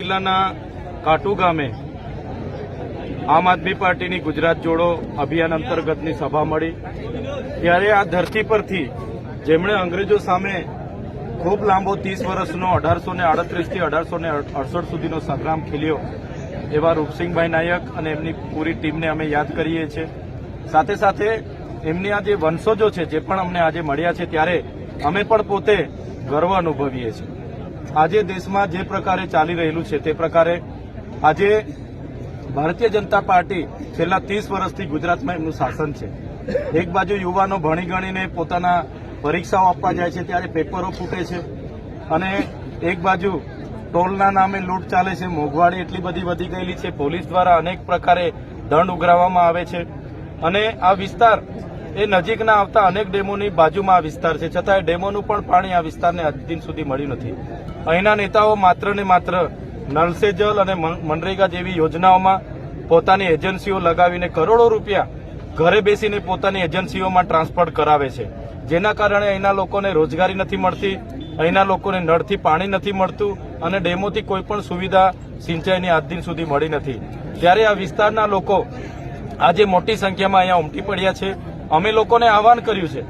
જિલ્લાના કાટુ ગામે આમ આદમી પાર્ટીની ગુજરાત જોડો અભિયાન અંતર્ગતની સભા મળી. ત્યારે આ ધરતી પરથી જેમણે અંગ્રેજો સામે ખૂબ લાંબો ત્રીસ વર્ષનો અઢારસો ને આડત્રીસથી અઢારસો ને અડસઠ સુધીનો સંગ્રામ ખેલ્યો એવા રૂપસિંહભાઈ નાયક અને એમની પૂરી ટીમને અમે યાદ કરીએ છીએ. સાથે સાથે એમની આ જે વંશજો છે, જે પણ અમને આજે મળ્યા છે, ત્યારે અમે પણ પોતે ગર્વ અનુભવીએ છીએ. આજે દેશમાં જે પ્રકારે ચાલી રહેલું છે તે પ્રકારે આજે ભારતીય જનતા પાર્ટી છેલ્લા ત્રીસ વર્ષથી ગુજરાતમાં એમનું શાસન છે. એક બાજુ યુવાનો ભણી ગણીને પોતાના પરીક્ષાઓ આપવા જાય છે, ત્યારે પેપરો ફૂટે છે અને એક બાજુ ટોલના નામે લૂંટ ચાલે છે, મોંઘવારી એટલી બધી વધી ગયેલી છે, પોલીસ દ્વારા અનેક પ્રકારે દંડ ઉઘરાવવામાં આવે છે અને આ વિસ્તાર એ નજીકના આવતા અનેક ડેમોની બાજુમાં આ વિસ્તાર છે. છતાં એ ડેમોનું પણ પાણી આ વિસ્તારને આજ દિન સુધી મળ્યું નથી. અહીંના નેતાઓ માત્ર ને માત્ર સે જલ અને મનરેગા જેવી યોજનાઓમાં પોતાની એજન્સીઓ લગાવીને કરોડો રૂપિયા ઘરે બેસીને પોતાની એજન્સીઓમાં ટ્રાન્સફર કરાવે છે. જેના કારણે અહીંના લોકોને રોજગારી નથી મળતી, અહીંના લોકોને નળથી પાણી નથી મળતું અને ડેમોથી કોઈ પણ સુવિધા સિંચાઈની આજ દિન સુધી મળી નથી. ત્યારે આ વિસ્તારના લોકો આજે મોટી સંખ્યામાં અહીંયા ઉમટી પડ્યા છે. અમે લોકોને આહવાન કર્યું છે.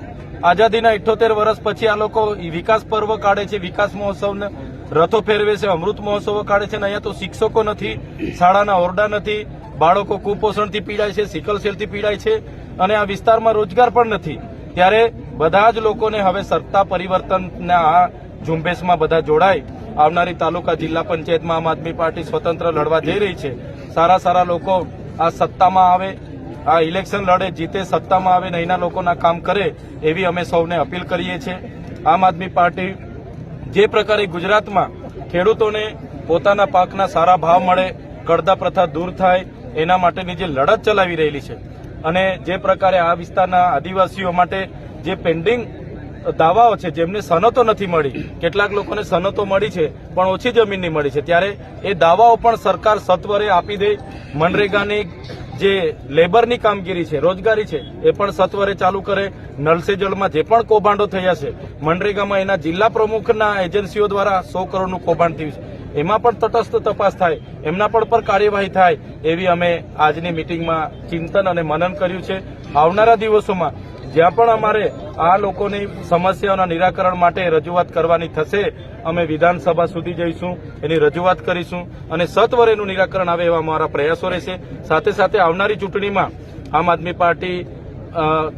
આઝાદીના ઇઠોતેર વર્ષ પછી આ લોકો વિકાસ પર્વ કાઢે છે. વિકાસ મહોત્સવને રથો ફેરવે છે, અમૃત મહોત્સવો કાઢે છે અને અહીંયા તો શિક્ષકો નથી, શાળાના ઓરડા નથી, બાળકો કુપોષણથી પીડાય છે, સિકલ સેલથી પીડાય છે, અને આ વિસ્તારમાં રોજગાર પણ નથી. ત્યારે બધા જ લોકોને હવે સત્તા પરિવર્તનના આ ઝુંબેશમાં બધા જોડાય. આવનારી તાલુકા જિલ્લા પંચાયતમાં આમ આદમી પાર્ટી સ્વતંત્ર લડવા જઈ રહી છે. સારા સારા લોકો આ સત્તામાં આવે, આ ઇલેક્શન લડે, જીતે, સત્તામાં આવે ને અહીંના લોકોના કામ કરે, એવી અમે સૌને અપીલ કરીએ છીએ. આમ આદમી પાર્ટી જે પ્રકારે ગુજરાતમાં ખેડૂતોને પોતાના પાકના સારા ભાવ મળે, કડદા પ્રથા દૂર થાય, એના માટેની જે લડત ચલાવી રહેલી છે અને જે પ્રકારે આ વિસ્તારના આદિવાસીઓ માટે જે પેન્ડિંગ દાવાઓ છે, જેમને સનતો નથી મળી, કેટલાક લોકોને સનતો મળી છે, પણ ઓછી જમીનની મળી છે. ત્યારે એ દાવાઓ પણ સરકાર સત્વરે આપી દે, મનરેગાની જે લેબરની કામગીરી છે, રોજગારી છે, એ પણ સત્વરે ચાલુ કરે. નલ સે જળમાં જે પણ કૌભાંડો થયા છે, મનરેગામાં એના જિલ્લા પ્રમુખના એજન્સીઓ દ્વારા સો કરોડનું કૌભાંડ થયું છે. એમાં પણ તટસ્થ તપાસ થાય, એમના પણ પર કાર્યવાહી થાય, એવી અમે આજની મિટિંગમાં ચિંતન અને મનન કર્યું છે. આવનારા દિવસોમાં જ્યાં પણ અમારે આ લોકોની સમસ્યાઓના નિરાકરણ માટે રજૂઆત કરવાની થશે, અમે વિધાનસભા સુધી જઈશું, એની રજૂઆત કરીશું અને સત્વરેનું નિરાકરણ આવે એવા અમારા પ્રયાસો રહેશે. સાથે સાથે આવનારી ચૂંટણીમાં આમ આદમી પાર્ટી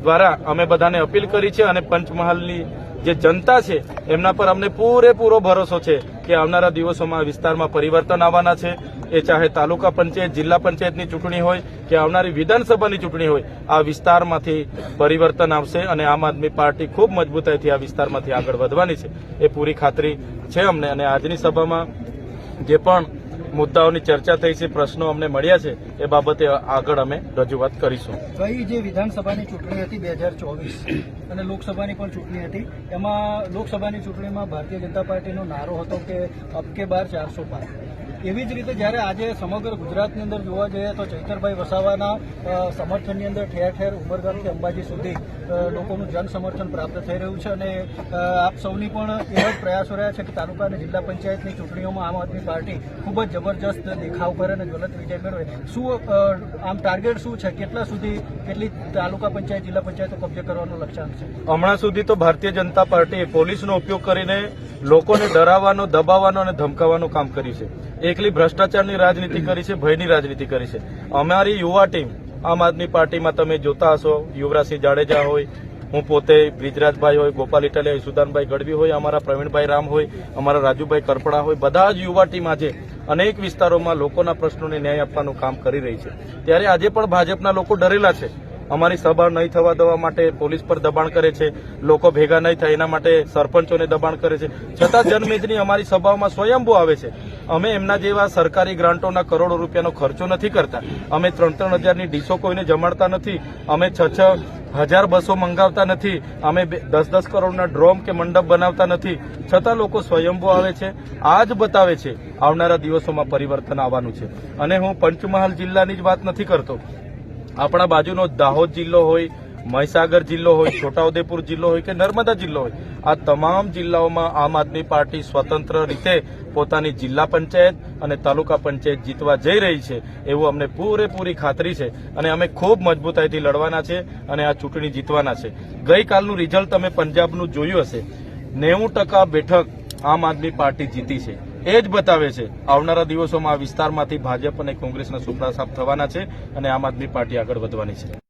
દ્વારા અમે બધાને અપીલ કરી છે અને પંચમહાલની જે જનતા છે, એમના પર અમને પૂરેપૂરો ભરોસો છે કે આવનારા દિવસોમાં વિસ્તારમાં પરિવર્તન આવવાના છે. એ ચાહે તાલુકા પંચાયત, જિલ્લા પંચાયતની ચૂંટણી હોય કે આવનારી વિધાનસભાની ચૂંટણી હોય, આ વિસ્તારમાંથી પરિવર્તન આવશે અને આમ આદમી પાર્ટી ખૂબ મજબૂતાઈથી આ વિસ્તારમાંથી આગળ વધવાની છે. એ પૂરી ખાતરી છે અમને અને આજની સભામાં જે પણ મુદ્દાઓની ચર્ચા થઈ છે, પ્રશ્નો અમને મળ્યા છે, એ બાબતે આગળ અમે રજૂઆત કરીશું. ગઈ જે વિધાનસભાની ચૂંટણી હતી બે હજાર ચોવીસ અને લોકસભાની પણ ચૂંટણી હતી, એમાં લોકસભાની ચૂંટણીમાં ભારતીય જનતા પાર્ટીનો નારો હતો કે અબકે બાર ચારસો પાર. એવી જ રીતે જ્યારે આજે સમગ્ર ગુજરાતની અંદર જોવા જઈએ તો ચૈતરભાઈ વસાવાના સમર્થનની અંદર ઠેર ઠેર ઉમરગામથી અંબાજી સુધી લોકોનું જન સમર્થન પ્રાપ્ત થઈ રહ્યું છે અને આપ સૌની પણ એવા જ પ્રયાસો રહ્યા છે કે તાલુકા અને જિલ્લા પંચાયતની ચૂંટણીઓમાં આમ આદમી પાર્ટી ખૂબ જ જબરજસ્ત દેખાવ કરે અને જ્વલંત વિજય મેળવે. શું આમ ટાર્ગેટ શું છે? કેટલા સુધી કેટલી તાલુકા પંચાયત, જિલ્લા પંચાયતો કબજે કરવાનો લક્ષ્યાંક છે? હમણાં સુધી તો ભારતીય જનતા પાર્ટીએ પોલીસનો ઉપયોગ કરીને લોકોને ડરાવવાનો, દબાવવાનો અને ધમકાવવાનું કામ કર્યું છે. એકલી ભ્રષ્ટાચારની રાજનીતિ કરી છે, ભયની રાજનીતિ કરી છે. અમારી યુવા ટીમ, આમ આદમી પાર્ટીમાં તમે જોતા હશો, યુવરાજસિંહ જાડેજા હોય, હું પોતે બ્રિજરાજભાઈ હોય, ગોપાલ ઇટાલિયા હોય, સુદાનભાઈ ગઢવી હોય, અમારા પ્રવીણભાઈ રામ હોય, અમારા રાજુભાઈ કરપડા હોય, બધા જ યુવા ટીમ આજે અનેક વિસ્તારોમાં લોકોના પ્રશ્નોને ન્યાય આપવાનું કામ કરી રહી છે. ત્યારે આજે પણ ભાજપના લોકો ડરેલા છે. અમારી સભા નહીં થવા દેવા માટે પોલીસ પર દબાણ કરે છે, લોકો ભેગા નહીં થાય, એના માટે સરપંચોને દબાણ કરે છે. છતાં જનમેદની અમારી સભાઓમાં સ્વયંભૂ આવે છે. અમે એમના જેવા સરકારી ગ્રાન્ટોના કરોડો રૂપિયાનો ખર્ચો નથી કરતા. અમે ત્રણ ત્રણ હજારની ડીશો કોઈને જમાડતા નથી. અમે છ છ હજાર બસો મંગાવતા નથી. અમે દસ દસ કરોડના ડ્રોમ કે મંડપ બનાવતા નથી. છતાં લોકો સ્વયંભૂ આવે છે. આ જ બતાવે છે. આવનારા દિવસોમાં પરિવર્તન આવવાનું છે. અને હું પંચમહાલ જિલ્લાની જ વાત નથી કરતો. આપણા બાજુનો દાહોદ જિલ્લો હોય મહીસાગર જિલ્લો હોય, છોટાઉદેપુર જિલ્લો હોય કે નર્મદા જિલ્લો હોય, આ તમામ જિલ્લાઓમાં આમ આદમી પાર્ટી સ્વતંત્ર રીતે પોતાની જિલ્લા પંચાયત અને તાલુકા પંચાયત જીતવા જઈ રહી છે, એવું અમને પૂરેપૂરી ખાતરી છે અને અમે ખૂબ મજબૂતાઈથી લડવાના છે અને આ ચૂંટણી જીતવાના છે. ગઈકાલનું રિઝલ્ટ તમે પંજાબનું જોયું હશે. નેવું ટકા બેઠક આમ આદમી પાર્ટી જીતી છે. એ જ બતાવે છે, આવનારા દિવસોમાં આ વિસ્તારમાંથી ભાજપ અને કોંગ્રેસના સુપડા સાફ થવાના છે અને આમ આદમી પાર્ટી આગળ વધવાની છે.